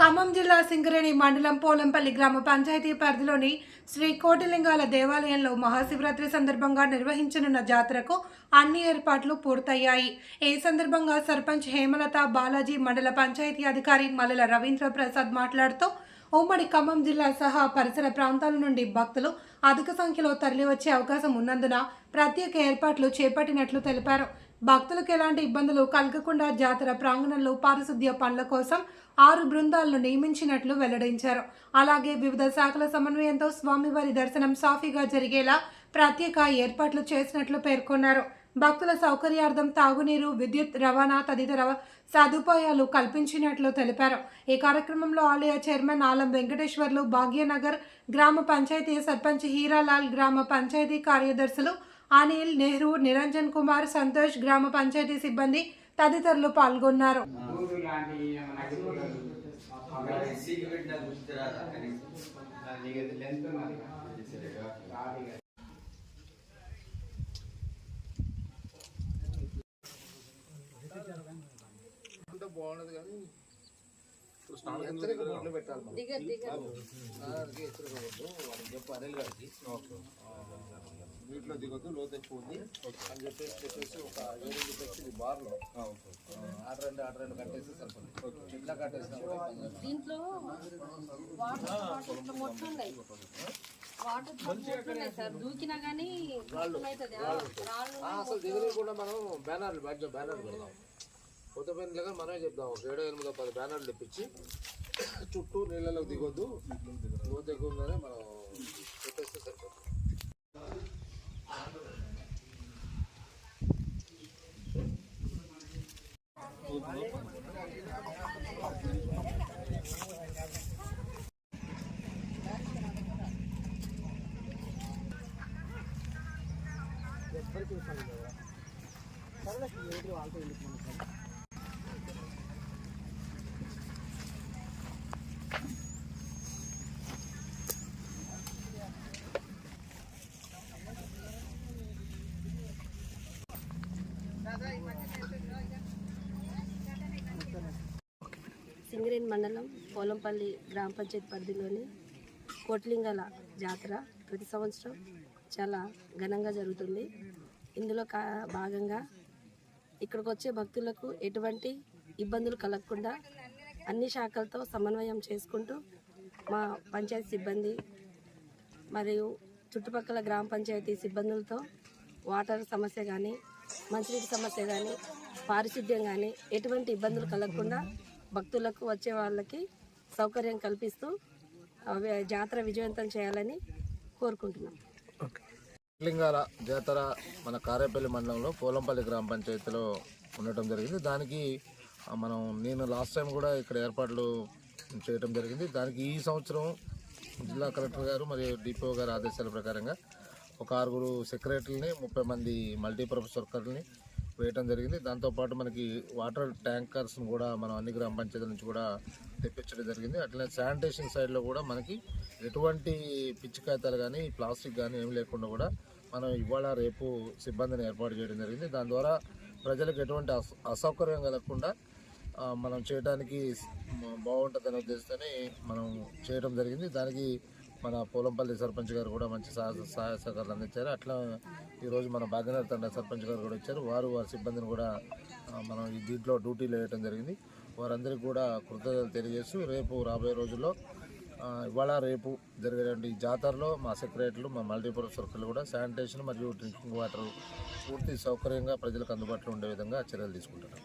ఖమ్మం జిల్లా సింగరేణి మండలం పోలంపల్లి గ్రామ పంచాయతీ పరిధిలోని శ్రీ కోటిలింగాల దేవాలయంలో మహాశివరాత్రి సందర్భంగా నిర్వహించనున్న జాతరకు అన్ని ఏర్పాట్లు పూర్తయ్యాయి. ఈ సందర్భంగా సర్పంచ్ హేమలత బాలాజీ మండల పంచాయతీ అధికారి మల్లెల రవీంద్ర ప్రసాద్ మాట్లాడుతూ ఉమ్మడి ఖమ్మం జిల్లా సహా పరిసర ప్రాంతాల నుండి భక్తులు అధిక సంఖ్యలో తరలివచ్చే అవకాశం ఉన్నందున ప్రత్యేక ఏర్పాట్లు చేపట్టినట్లు తెలిపారు. భక్తులకు ఎలాంటి ఇబ్బందులు కలగకుండా జాతర ప్రాంగణంలో పారిశుద్ధ్య పనుల కోసం ఆరు బృందాలను నియమించినట్లు వెల్లడించారు. అలాగే వివిధ శాఖల సమన్వయంతో స్వామివారి దర్శనం సాఫీగా జరిగేలా ప్రత్యేక ఏర్పాట్లు చేసినట్లు పేర్కొన్నారు. భక్తుల సౌకర్యార్థం తాగునీరు విద్యుత్ రవాణా తదితర సదుపాయాలు కల్పించినట్లు తెలిపారు. ఈ కార్యక్రమంలో ఆలయ చైర్మన్ ఆలం వెంకటేశ్వర్లు భాగ్యనగర్ గ్రామ పంచాయతీ సర్పంచ్ హీరాలాల్ గ్రామ పంచాయతీ కార్యదర్శులు అనిల్ నెహ్రూ నిరంజన్ కుమార్ సంతోష్ గ్రామ పంచాయతీ సిబ్బంది తదితరులు పాల్గొన్నారు. అంటే బాగున్నది కానీ హెచ్చరిక పెట్టాలి మనం. ఆ, అందుకే హెచ్చరిక బొట్లు వాళ్ళకి చెప్పు అనిల్ గారికి. ఆ, నీటిలో దిగొద్దు లోతు ఎక్కువ ఉంది. అని చెప్పేసి చెప్పేసి ఒక ఏడు పెట్టింది బార్లో. ఆర్డర్ రెండు కట్టేసి కట్టేసినా కూడా లేదు. దీంట్లో వాటర్ వాటర్ ఇట్లా వాటర్ సార్. దూకినా కానీ అవుతుంది రాళ్ళు. ఆ, అసలు దిగని కూడా మనం బ్యానర్లు బ్యాక్ బ్యానర్లు పెడదాం కొత్త పెన్ మనమే చెప్దాం. ఒక ఏడో ఎనిమిదో పది బ్యానర్లు తెప్పించి చుట్టూ నీళ్ళలోకి దిగొద్దు. లోతు ఎక్కువ ఉందని మనం చెప్పేస్తే సరిపోతుంది. సింగరేణి మండలం పోలంపల్లి గ్రామ పంచాయతీ పరిధిలోని కోట్లింగల జాతర ప్రతి సంవత్సరం చాలా ఘనంగా జరుగుతుంది. ఇందులో కా భాగంగా ఇక్కడికి వచ్చే భక్తులకు ఎటువంటి ఇబ్బందులు కలగకుండా అన్ని శాఖలతో సమన్వయం చేసుకుంటూ మా పంచాయతీ సిబ్బంది మరియు చుట్టుపక్కల గ్రామ పంచాయతీ సిబ్బందులతో వాటర్ సమస్య కానీ మంచినీటి సమస్య కానీ పారిశుద్ధ్యం కానీ ఎటువంటి ఇబ్బందులు కలగకుండా భక్తులకు వచ్చే వాళ్ళకి సౌకర్యం కల్పిస్తూ జాతర విజయవంతం చేయాలని కోరుకుంటున్నాం. లింగాల జాతర మన కారేపల్లి మండలంలో పోలంపల్లి గ్రామ పంచాయతీలో ఉండటం జరిగింది. దానికి మనం నేను లాస్ట్ టైం కూడా ఇక్కడ ఏర్పాట్లు చేయడం జరిగింది. దానికి ఈ సంవత్సరం జిల్లా కలెక్టర్ గారు మరియు డిపో గారి ఆదేశాల ప్రకారంగా ఒక ఆరుగురు సెక్రటరీని ముప్పై మంది మల్టీపర్పస్ వర్కర్ని వేయటం జరిగింది. దాంతోపాటు మనకి వాటర్ ట్యాంకర్స్ని కూడా మనం అన్ని గ్రామ పంచాయతీల నుంచి కూడా తెప్పించడం జరిగింది. అట్లనే శానిటేషన్ సైడ్లో కూడా మనకి ఎటువంటి పిచ్చి కాగితాలు కానీ ప్లాస్టిక్ కానీ ఏం లేకుండా కూడా మనం ఇవాళ రేపు సిబ్బందిని ఏర్పాటు చేయడం జరిగింది. దాని ద్వారా ప్రజలకు ఎటువంటి అస- అసౌకర్యం కలగకుండా మనం చేయడానికి బాగుంటుందనే ఉద్దేశంతోనే మనం చేయడం జరిగింది. దానికి మన పోలంపల్లి సర్పంచ్ గారు కూడా మంచి సహాయ సహాయ సహకారాలు అందించారు. అట్లా ఈరోజు మన భాగ్యనగర్ తండ్రి సర్పంచ్ గారు కూడా వచ్చారు. వారు వారి సిబ్బందిని కూడా మనం ఈ దీంట్లో డ్యూటీలు వేయటం జరిగింది. వారందరికీ కూడా కృతజ్ఞతలు తెలియజేస్తూ రేపు రాబోయే రోజుల్లో ఇవాళ రేపు జరిగేటువంటి ఈ జాతరలో మా సెక్రటరీలు మా మల్టీపర్పస్ వర్కర్లు కూడా శానిటేషన్ మరియు డ్రింకింగ్ వాటర్ పూర్తి సౌకర్యంగా ప్రజలకు అందుబాటులో ఉండే విధంగా చర్యలు తీసుకుంటారు